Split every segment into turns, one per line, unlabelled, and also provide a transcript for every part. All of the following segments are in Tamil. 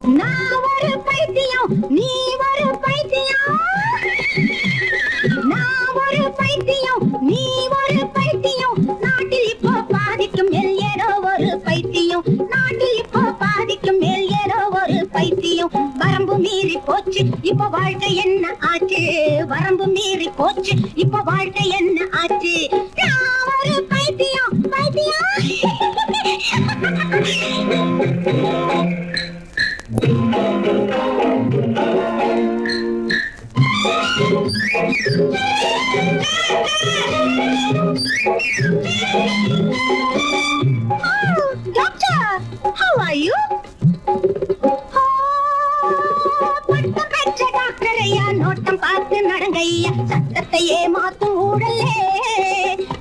நான் ஒரு பைத்தியம் நீ ஒரு பைத்தியம். நான் ஒரு பைத்தியம் நீ ஒரு பைத்தியம். நாட்டில் இப்போ பாதிக்கும் மேல் ஏதோ ஒரு பைத்தியம். நாட்டில் இப்போ பாதிக்கும் மேல் ஏதோ ஒரு பைத்தியம். வரம்பு மீறி போச்சு வாழ்க்கை என்ன ஆச்சு? வரம்பு மீறி போச்சு இப்ப வாழ்க்கை என்ன ஆச்சு? நான் ஒரு பைத்தியம் பைத்தியம். doctor, how are you? நோட்டம் பார்த்து நடங்கையா சட்டத்தை ஏமாத்தும் ஊழலே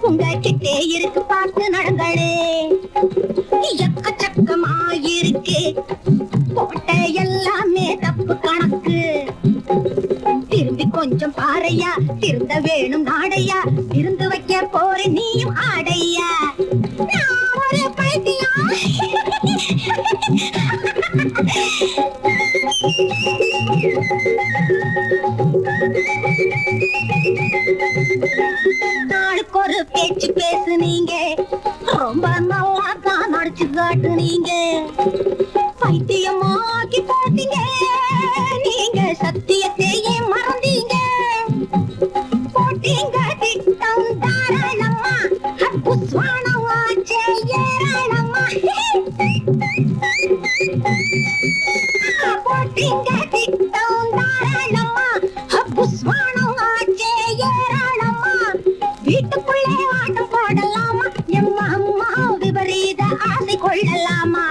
உங்க கிட்டே இருக்கு பார்த்து நடங்களே எக்கச்சக்கமாயிருக்கு போட்ட எல்லாமே தப்பு கணக்கு. திரும்பி கொஞ்சம் பாறையா திருந்த வேணும் நாடையா திருந்து வைக்க போற நீயும் ஆடையா. நாளுக்கு ஒரு பேச்சு பேசுனீங்க ரொம்ப நல்லா தான் நடிச்சு காட்டுனீங்க பைத்தியமாக்கி போட்டீங்க நீங்க சத்தியத்தையே மறந்தீங்க. போட்டீங்க திட்டம் தாராளமா புஸ்வானமாச்சே ஏராளமா போட்டீங்க திட்டம் தாராளமா புஸ்வானமாச்சே ஏராளமா வீட்டுக்குள்ளே ஆட்டம் போடலாமா? எம்மா அம்மா விபரீத ஆசை கொள்ளலாமா?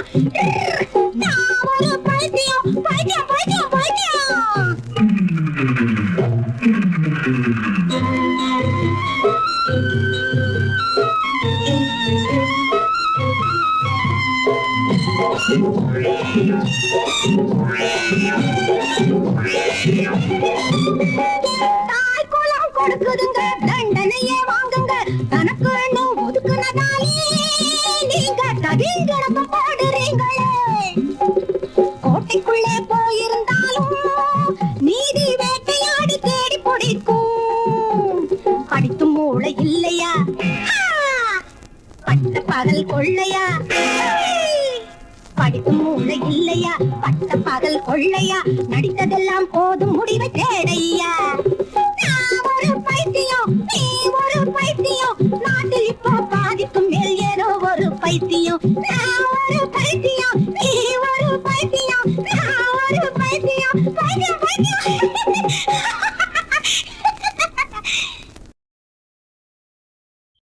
தாய் குலம் கொடுக்குதுங்க தண்டனையே வாங்குங்க. தனக்கு எண்ணம் பட்ட பகல் கொள்ளையா? படித்து மூளை இல்லையா? பட்ட பகல் கொள்ளையா? நடித்ததெல்லாம் போதும் முடிவை தேடையா ஒரு பைத்தியம் நீ ஒரு பைத்தியம். நாட்டில் இப்போ பாதிக்கும் மேல் ஏதோ ஒரு பைத்தியம். நான் ஒரு பைத்தியம் நீ ஒரு பைத்தியம். நான் ஒரு பைத்தியம். பைத்தியம் பைத்தியம்.